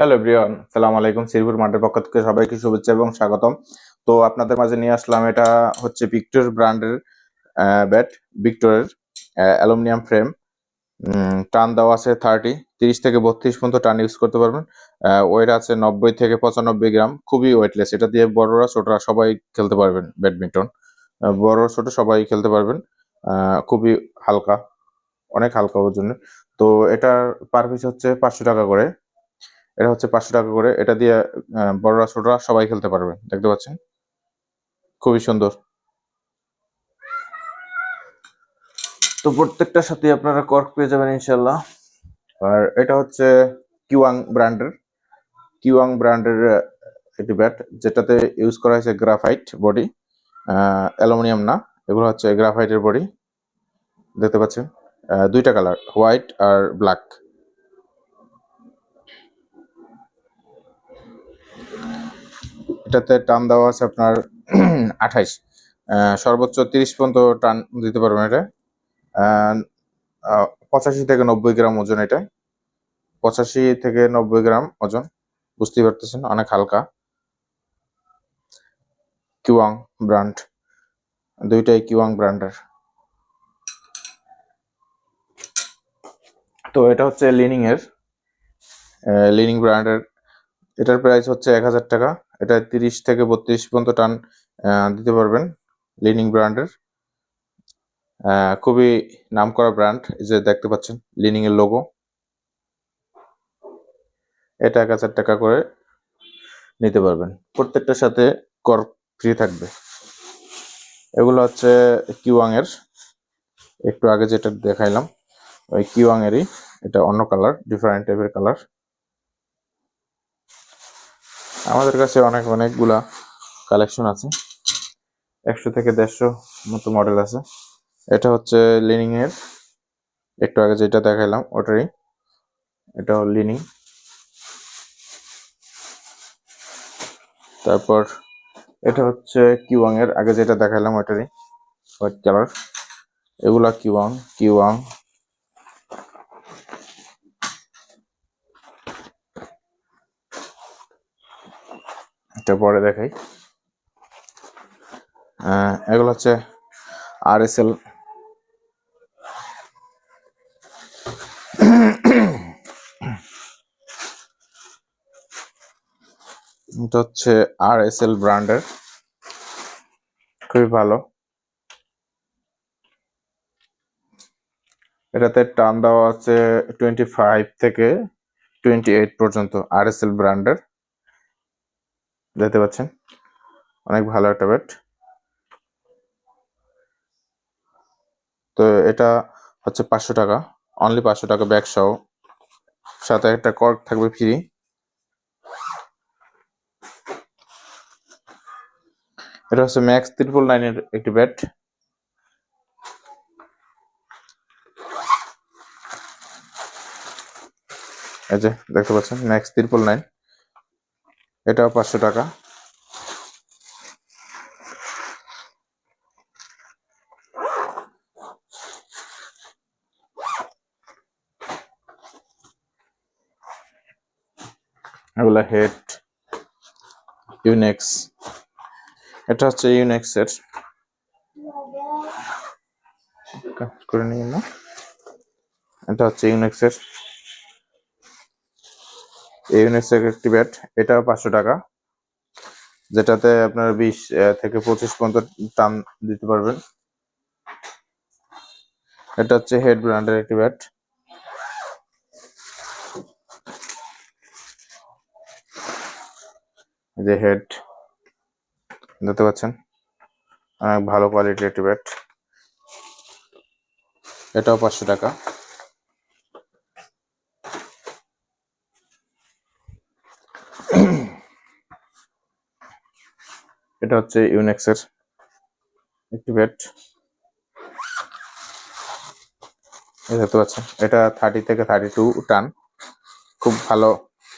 Hello everyone, সালাম আলাইকুম। শ্রীপুর মাঠের পক্ষ থেকে সবাইকে শুভেচ্ছা এবং স্বাগতম। তো আপনাদের মাঝে নিয়ে আসলাম, এটা হচ্ছে ভিক্টর ব্র্যান্ডের ব্যাট ভিক্টরের অ্যালুমিনিয়াম ফ্রেম। টান দেওয়া আছে থার্টি তিরিশ থেকে বত্রিশ পর্যন্ত টান ইউজ করতে পারবেন। ওয়েট আছে নব্বই থেকে পঁচানব্বই গ্রাম, খুবই ওয়েটলেস এটা দিয়ে বড়রা, ছোটরা সবাই খেলতে পারবেন ব্যাডমিন্টন। বড়, ছোট সবাই খেলতে পারবেন। খুবই হালকা, অনেক হালকা ওজনের। তো এটার পার পিস হচ্ছে পাঁচশো টাকা করে। এটা হচ্ছে পাঁচশো টাকা করে। এটা দিয়ে বড়রা, ছোটরা সবাই খেলতে পারবে। দেখতে পাচ্ছেন? খুবই সুন্দর। তো প্রত্যেকটার সাথে আপনারা কর্ক পেয়ে যাবেন ইনশাল্লাহ আর এটা হচ্ছে কিওয়াং ব্র্যান্ডের কিওয়াং ব্র্যান্ডের একটি ব্যাট যেটাতে ইউজ করা হয়েছে গ্রাফাইট বডি অ্যালুমিনিয়াম না। এগুলো হচ্ছে গ্রাফাইটের বডি দেখতে পাচ্ছেন? দুইটা কালার হোয়াইট আর ব্ল্যাক এটাতে টান দেওয়া আছে আপনার আঠাইশ। সর্বোচ্চ তিরিশ পর্যন্ত টান দিতে পারবেন এটা। পঁচাশি থেকে নব্বই গ্রাম ওজন এটা। পঁচাশি থেকে নব্বই গ্রাম ওজন। বুঝতেই পারতেছেন? অনেক হালকা। কিওয়াং ব্র্যান্ড। দুইটাই কিওয়াং ব্র্যান্ডের। তো এটা হচ্ছে লিনিং এর লিনিং ব্র্যান্ডের। এটার প্রাইস হচ্ছে এক হাজার টাকা। এটা তিরিশ থেকে বত্রিশ পর্যন্ত টান দিতে পারবেন লিনিং ব্র্যান্ডের খুবই নামকরা ব্র্যান্ড এই যে দেখতে পাচ্ছেন লিনিং এর লোগো এটা এক হাজার টাকা করে নিতে পারবেন। প্রত্যেকটার সাথে কর ফ্রি থাকবে। এগুলো হচ্ছে কিওয়াং এর। একটু আগে যেটা দেখাইলাম, ওই কিওয়াং এরই। এটা অন্য কালার ডিফারেন্ট টাইপের কালার আমাদের কাছে অনেক, অনেকগুলা কালেকশন আছে। একশো থেকে দেড়শো মতো মডেল আছে। এটা হচ্ছে লিনিং এর। একটু আগে যেটা দেখাইলাম, ওটারই। এটা লিনিং তারপর এটা হচ্ছে কিওয়াং এর। আগে যেটা দেখাইলাম, ওটারই। হোয়াইট কালার এগুলা কিওয়াং কিওয়াং এটা পরে দেখাই। এগুলো হচ্ছে আর এস এল এটা হচ্ছে আর এস এল ব্র্যান্ডের। খুবই ভালো। এটাতে টান দেওয়া আছে টোয়েন্টি ফাইভ থেকে টোয়েন্টি এইট পর্যন্ত আর এস এল ব্র্যান্ডের। দেখতে পাচ্ছেন? অনেক ভালো একটা ব্যাট তো এটা হচ্ছে পাঁচশো টাকা। অনলি পাঁচশো টাকা ব্যাগ সহ। সাথে একটা কর্ক থাকবে ফ্রি এটা হচ্ছে ম্যাক্স ত্রিপল নাইনের একটি ব্যাট এই যে, দেখতে পাচ্ছেন? ম্যাক্স ত্রিপল নাইন এটাও পাঁচশো টাকা। এগুলা হেড, ইউনেক্স। এটা হচ্ছে ইউনেক্স এর করে নিই না এটা হচ্ছে ইউনেক্স এর এই ইউনেক্স একটি ব্যাট এটাও পাঁচশো টাকা। যেটাতে আপনার বিশ থেকে পঁচিশ পর্যন্ত টান দিতে পারবেন। এটা হচ্ছে হেড ব্র্যান্ডের একটি ব্যাট যে হেড দেখতে পাচ্ছেন? অনেক ভালো কোয়ালিটির একটি ব্যাট এটাও পাঁচশো টাকা। এটা হচ্ছে ইউনেক্সের এই দেখতে পাচ্ছেন, এটা থার্টি থেকে থার্টি টু টান, খুব ভালো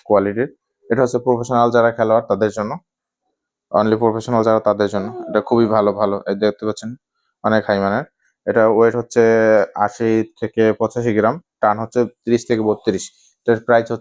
কোয়ালিটির এটা হচ্ছে প্রফেশনাল যারা খেলোয়াড়, তাদের জন্য। অনলি প্রফেশনাল যারা, তাদের জন্য। এটা খুবই ভালো ভালো। এই দেখতে পাচ্ছেন, অনেক হাই মানের। এটা ওয়েট হচ্ছে আশি থেকে পঁচাশি গ্রাম, টান হচ্ছে তিরিশ থেকে বত্রিশ। এটার প্রাইস হচ্ছে